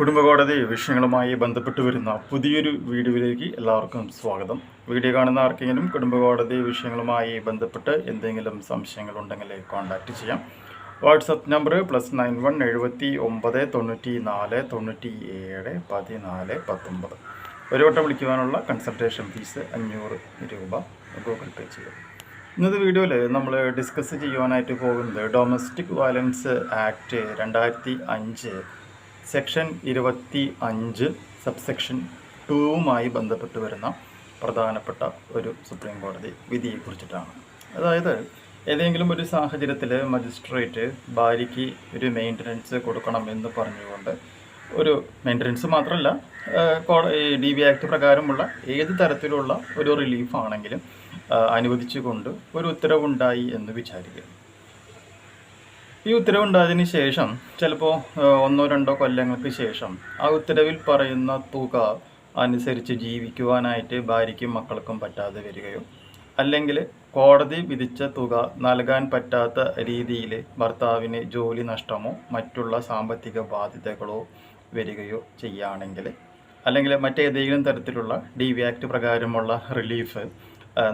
കുടുംബകോടതി വിഷയങ്ങളുമായി ബന്ധപ്പെട്ട് വരുന്ന പുതിയൊരു വീഡിയോയിലേക്ക് എല്ലാവർക്കും സ്വാഗതം. വീഡിയോ കാണുന്ന ആർക്കെങ്കിലും കുടുംബകോടതി വിഷയങ്ങളുമായി ബന്ധപ്പെട്ട് എന്തെങ്കിലും സംശയങ്ങളുണ്ടെങ്കിൽ കോൺടാക്റ്റ് ചെയ്യാം. WhatsApp number plus nine one എഴുപത്തി ഒമ്പത് തൊണ്ണൂറ്റി നാല് തൊണ്ണൂറ്റി ഏഴ് പതിനാല് പത്തൊമ്പത്. ഒരു വട്ടം വിളിക്കുവാനുള്ള കൺസൾട്ടേഷൻ ഫീസ് അഞ്ഞൂറ് രൂപ ഗൂഗിൾ പേ ചെയ്യും. ഇന്നത്തെ വീഡിയോയിൽ നമ്മൾ ഡിസ്കസ് ചെയ്യുവാനായിട്ട് പോകുന്നത് ഡൊമസ്റ്റിക് വയലൻസ് ആക്ട് രണ്ടായിരത്തി അഞ്ച് സെക്ഷൻ ഇരുപത്തി അഞ്ച് സബ്സെക്ഷൻ ടൂവുമായി ബന്ധപ്പെട്ട് വരുന്ന പ്രധാനപ്പെട്ട ഒരു സുപ്രീം കോടതി വിധിയെക്കുറിച്ചിട്ടാണ് അതായത് ഏതെങ്കിലും ഒരു സാഹചര്യത്തിൽ മജിസ്ട്രേറ്റ് ഭാര്യയ്ക്ക് ഒരു മെയിന്റനൻസ് കൊടുക്കണം എന്ന് പറഞ്ഞുകൊണ്ട് ഒരു മെയിന്റനൻസ് മാത്രമല്ല ഡി ബി ആക്ട് പ്രകാരമുള്ള ഏത് തരത്തിലുള്ള ഒരു റിലീഫാണെങ്കിലും അനുവദിച്ചുകൊണ്ട് ഒരു ഉത്തരവുണ്ടായി എന്ന് വിചാരിക്കുക ഈ ഉത്തരവുണ്ടായതിനു ശേഷം ചിലപ്പോൾ ഒന്നോ രണ്ടോ കൊല്ലങ്ങൾക്ക് ശേഷം ആ ഉത്തരവിൽ പറയുന്ന തുക അനുസരിച്ച് ജീവിക്കുവാനായിട്ട് ഭാര്യയ്ക്കും മക്കൾക്കും പറ്റാതെ വരികയോ അല്ലെങ്കിൽ കോടതി വിധിച്ച തുക നൽകാൻ പറ്റാത്ത രീതിയിൽ ഭർത്താവിന് ജോലി നഷ്ടമോ മറ്റുള്ള സാമ്പത്തിക ബാധ്യതകളോ വരികയോ ചെയ്യുകയാണെങ്കിൽ അല്ലെങ്കിൽ മറ്റേതെങ്കിലും തരത്തിലുള്ള ഡി വി ആക്ട് പ്രകാരമുള്ള റിലീഫ്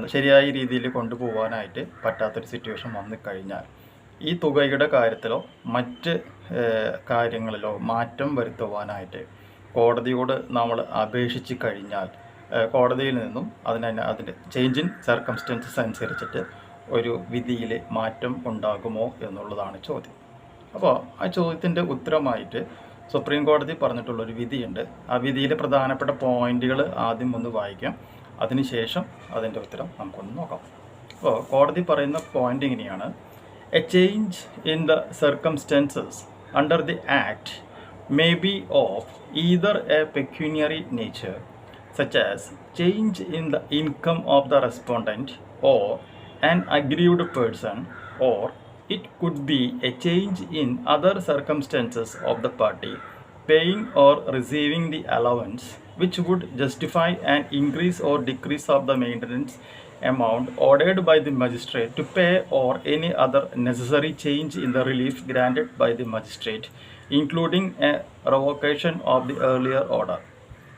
ശരിയായ രീതിയിൽ കൊണ്ടുപോകാനായിട്ട് പറ്റാത്തൊരു സിറ്റുവേഷൻ വന്നു കഴിഞ്ഞാൽ ഈ തുകയുടെ കാര്യത്തിലോ മറ്റ് കാര്യങ്ങളിലോ മാറ്റം വരുത്തുവാനായിട്ട് കോടതിയോട് നമ്മൾ അപേക്ഷിച്ച് കഴിഞ്ഞാൽ കോടതിയിൽ നിന്നും അതിന് അതിന്റെ ചേഞ്ച് ഇൻ സർക്കംസ്റ്റൻസസ് അനുസരിച്ചിട്ട് ഒരു വിധിയിൽ മാറ്റം ഉണ്ടാകുമോ എന്നുള്ളതാണ് ചോദ്യം. അപ്പോൾ ആ ചോദ്യത്തിന്റെ ഉത്തരമായിട്ട് സുപ്രീം കോടതി പറഞ്ഞിട്ടുള്ളൊരു വിധിയുണ്ട്. ആ വിധിയിലെ പ്രധാനപ്പെട്ട പോയിന്റുകൾ ആദ്യം ഒന്ന് വായിക്കാം. അതിനുശേഷം അതിന്റെ ഉത്തരം നമുക്കൊന്ന് നോക്കാം. അപ്പോൾ കോടതി പറയുന്ന പോയിന്റ് ഇങ്ങനെയാണ്. A change in the circumstances under the Act may be of either a pecuniary nature, such as change in the income of the respondent or an aggrieved person, or it could be a change in other circumstances of the party paying or receiving the allowance which would justify an increase or decrease of the maintenance amount ordered by the magistrate to pay or any other necessary change in the relief granted by the magistrate including a revocation of the earlier order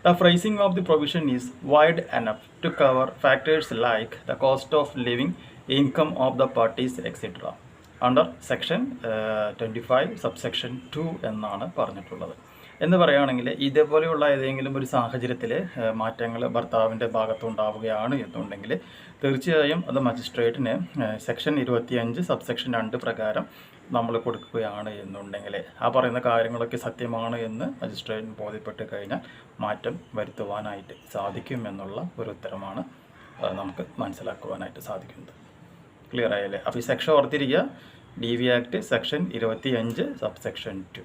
the phrasing of the provision is wide enough to cover factors like the cost of living, income of the parties, etc. Under section twenty five subsection two എന്നാണ് പറഞ്ഞിട്ടുള്ളത് എന്ന് പറയുകയാണെങ്കിൽ ഇതേപോലെയുള്ള ഏതെങ്കിലും ഒരു സാഹചര്യത്തിൽ മാറ്റങ്ങൾ ഭർത്താവിന്റെ ഭാഗത്തുണ്ടാവുകയാണ് എന്നുണ്ടെങ്കിൽ തീർച്ചയായും അത് മജിസ്ട്രേറ്റിന് സെക്ഷൻ ഇരുപത്തിയഞ്ച് സബ്സെക്ഷൻ രണ്ട് പ്രകാരം നമ്മൾ കൊടുക്കുകയാണ് എന്നുണ്ടെങ്കിൽ ആ പറയുന്ന കാര്യങ്ങളൊക്കെ സത്യമാണ് എന്ന് മജിസ്ട്രേറ്റിന് ബോധ്യപ്പെട്ട് കഴിഞ്ഞാൽ മാറ്റം വരുത്തുവാനായിട്ട് സാധിക്കും എന്നുള്ള ഒരു ഉത്തരമാണ് നമുക്ക് മനസ്സിലാക്കുവാനായിട്ട് സാധിക്കുന്നത്. ക്ലിയർ ആയല്ലേ? അപ്പോൾ ഈ സെക്ഷൻ ഓർത്തിരിക്കുക. ഡി വി ആക്ട് സെക്ഷൻ ഇരുപത്തി സബ്സെക്ഷൻ സബ് ടു.